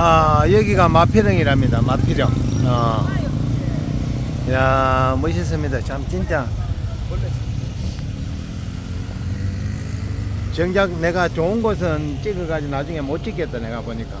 아, 여기가 마피령이랍니다. 마피령. 어. 야, 멋있습니다. 참, 진짜. 정작 내가 좋은 곳은 찍어가지고 나중에 못 찍겠다, 내가 보니까.